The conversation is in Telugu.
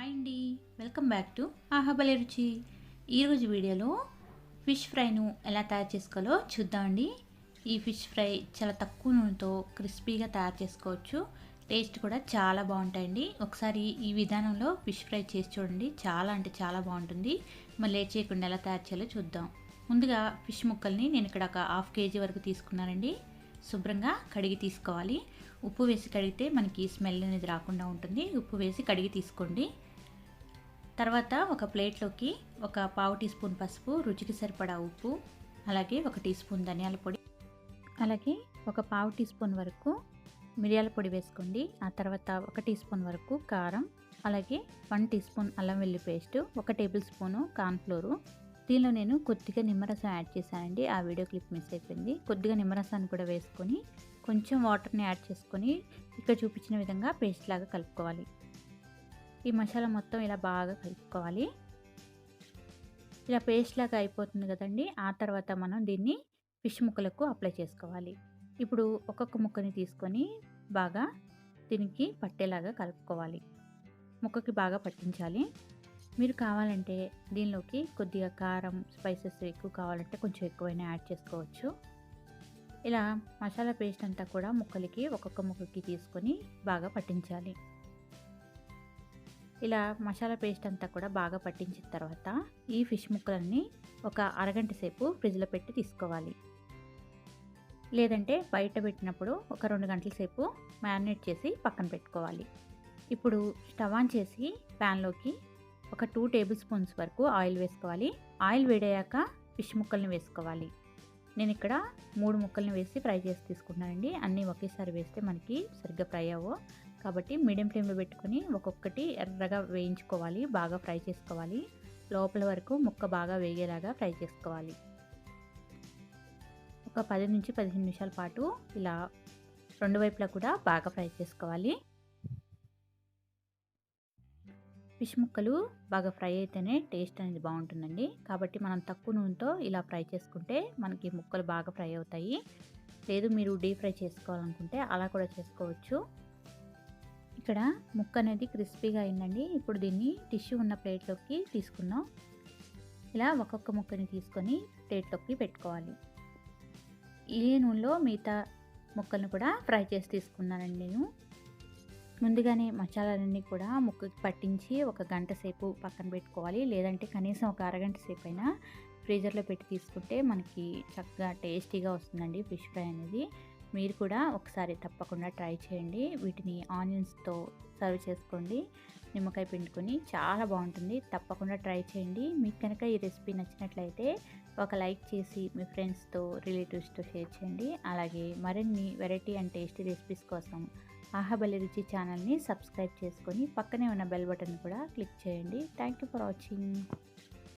హాయ్ అండి. వెల్కమ్ బ్యాక్ టు ఆహాబలే రుచి. ఈరోజు వీడియోలో ఫిష్ ఫ్రైను ఎలా తయారు చేసుకోవాలో చూద్దామండి ఈ ఫిష్ ఫ్రై చాలా తక్కువ నూనెతో క్రిస్పీగా తయారు చేసుకోవచ్చు. టేస్ట్ కూడా చాలా బాగుంటాయండి. ఒకసారి ఈ విధానంలో ఫిష్ ఫ్రై చేసి చూడండి. చాలా అంటే చాలా బాగుంటుంది. మరి లేట్ చేయకుండా ఎలా తయారు చేయాలో చూద్దాం. ముందుగా ఫిష్ ముక్కల్ని నేను ఇక్కడ ఒక హాఫ్ కేజీ వరకు తీసుకున్నానండి. శుభ్రంగా కడిగి తీసుకోవాలి. ఉప్పు వేసి కడిగితే మనకి స్మెల్ అనేది రాకుండా ఉంటుంది. ఉప్పు వేసి కడిగి తీసుకోండి. తర్వాత ఒక ప్లేట్లోకి ఒక పావు టీ స్పూన్ పసుపు రుచికి సరిపడా ఉప్పు అలాగే ఒక టీ స్పూన్ ధనియాల పొడి అలాగే ఒక పావు టీ స్పూన్ వరకు మిరియాల పొడి వేసుకోండి. ఆ తర్వాత ఒక టీ స్పూన్ వరకు కారం అలాగే వన్ టీ స్పూన్ అల్లం వెల్లి పేస్ట్ ఒక టేబుల్ స్పూను కార్న్ఫ్లోరు దీనిలో నేను కొద్దిగా నిమ్మరసం యాడ్ చేశానండి. ఆ వీడియో క్లిప్ మిస్ అయిపోయింది. కొద్దిగా నిమ్మరసాన్ని కూడా వేసుకొని కొంచెం వాటర్ని యాడ్ చేసుకొని ఇక్కడ చూపించిన విధంగా పేస్ట్ లాగా కలుపుకోవాలి. ఈ మసాలా మొత్తం ఇలా బాగా కలుపుకోవాలి. ఇలా పేస్ట్ లాగా అయిపోతుంది కదండి. ఆ తర్వాత మనం దీన్ని ఫిష్ ముక్కలకు అప్లై చేసుకోవాలి. ఇప్పుడు ఒక్కొక్క ముక్కని తీసుకొని బాగా దీనికి పట్టేలాగా కలుపుకోవాలి. ముక్కకి బాగా పట్టించాలి. మీరు కావాలంటే దీనిలోకి కొద్దిగా కారం స్పైసెస్ ఎక్కువ కావాలంటే కొంచెం ఎక్కువైనా యాడ్ చేసుకోవచ్చు. ఇలా మసాలా పేస్ట్ అంతా కూడా ముక్కలకి ఒక్కొక్క ముక్కకి తీసుకొని బాగా పట్టించాలి. ఇలా మసాలా పేస్ట్ అంతా కూడా బాగా పట్టించిన తర్వాత ఈ ఫిష్ ముక్కలన్నీ ఒక అరగంట సేపు ఫ్రిడ్జ్లో పెట్టి తీసుకోవాలి. లేదంటే బయట పెట్టినప్పుడు ఒక రెండు గంటల సేపు మ్యారినేట్ చేసి పక్కన పెట్టుకోవాలి. ఇప్పుడు స్టవ్ ఆన్ చేసి ప్యాన్లోకి ఒక టూ టేబుల్ స్పూన్స్ వరకు ఆయిల్ వేసుకోవాలి. ఆయిల్ వేడయ్యాక ఫిష్ ముక్కల్ని వేసుకోవాలి. నేను ఇక్కడ మూడు ముక్కల్ని వేసి ఫ్రై చేసి తీసుకున్నానండి అన్నీ ఒకేసారి వేస్తే మనకి సరిగ్గా ఫ్రై అవ్వవు కాబట్టి మీడియం ఫ్లేమ్లో పెట్టుకొని ఒక్కొక్కటి ఎర్రగా వేయించుకోవాలి బాగా ఫ్రై చేసుకోవాలి. లోపల వరకు ముక్క బాగా వేగేలాగా ఫ్రై చేసుకోవాలి. ఒక పది నుంచి పదిహేను నిమిషాల పాటు ఇలా రెండు వైపులా కూడా బాగా ఫ్రై చేసుకోవాలి. ఫిష్ ముక్కలు బాగా ఫ్రై అయితేనే టేస్ట్ అనేది బాగుంటుందండి. కాబట్టి మనం తక్కువ నూనెతో ఇలా ఫ్రై చేసుకుంటే మనకి ముక్కలు బాగా ఫ్రై అవుతాయి. లేదు మీరు డీప్ ఫ్రై చేసుకోవాలనుకుంటే అలా కూడా చేసుకోవచ్చు. ఇక్కడ ముక్క అనేది క్రిస్పీగా అయిందండి. ఇప్పుడు దీన్ని టిష్యూ ఉన్న ప్లేట్లోకి తీసుకున్నాం ఇలా ఒక్కొక్క ముక్కని తీసుకొని ప్లేట్లోకి పెట్టుకోవాలి. ఈ నూనెలో మిగతా ముక్కలను కూడా ఫ్రై చేసి తీసుకున్నానండి నేను. ముందుగానే మసాలాలన్నీ కూడా ముక్కకి పట్టించి ఒక గంట సేపు పక్కన పెట్టుకోవాలి. లేదంటే కనీసం ఒక అరగంట సేపు అయినా ఫ్రీజర్లో పెట్టి తీసుకుంటే మనకి చక్కగా టేస్టీగా వస్తుందండి ఫిష్ ఫ్రై అనేది. మీరు కూడా ఒకసారి తప్పకుండా ట్రై చేయండి. వీటిని ఆనియన్స్తో సర్వ్ చేసుకోండి. నిమ్మకాయ పిండుకొని చాలా బాగుంటుంది. తప్పకుండా ట్రై చేయండి. మీకు కనుక ఈ రెసిపీ నచ్చినట్లయితే ఒక లైక్ చేసి మీ ఫ్రెండ్స్తో రిలేటివ్స్తో షేర్ చేయండి. అలాగే మరిన్ని వెరైటీ అండ్ టేస్టీ రెసిపీస్ కోసం ఆహాబలి రుచి ఛానల్ని సబ్స్క్రైబ్ చేసుకొని పక్కనే ఉన్న బెల్ బటన్ కూడా క్లిక్ చేయండి. Thank you for watching.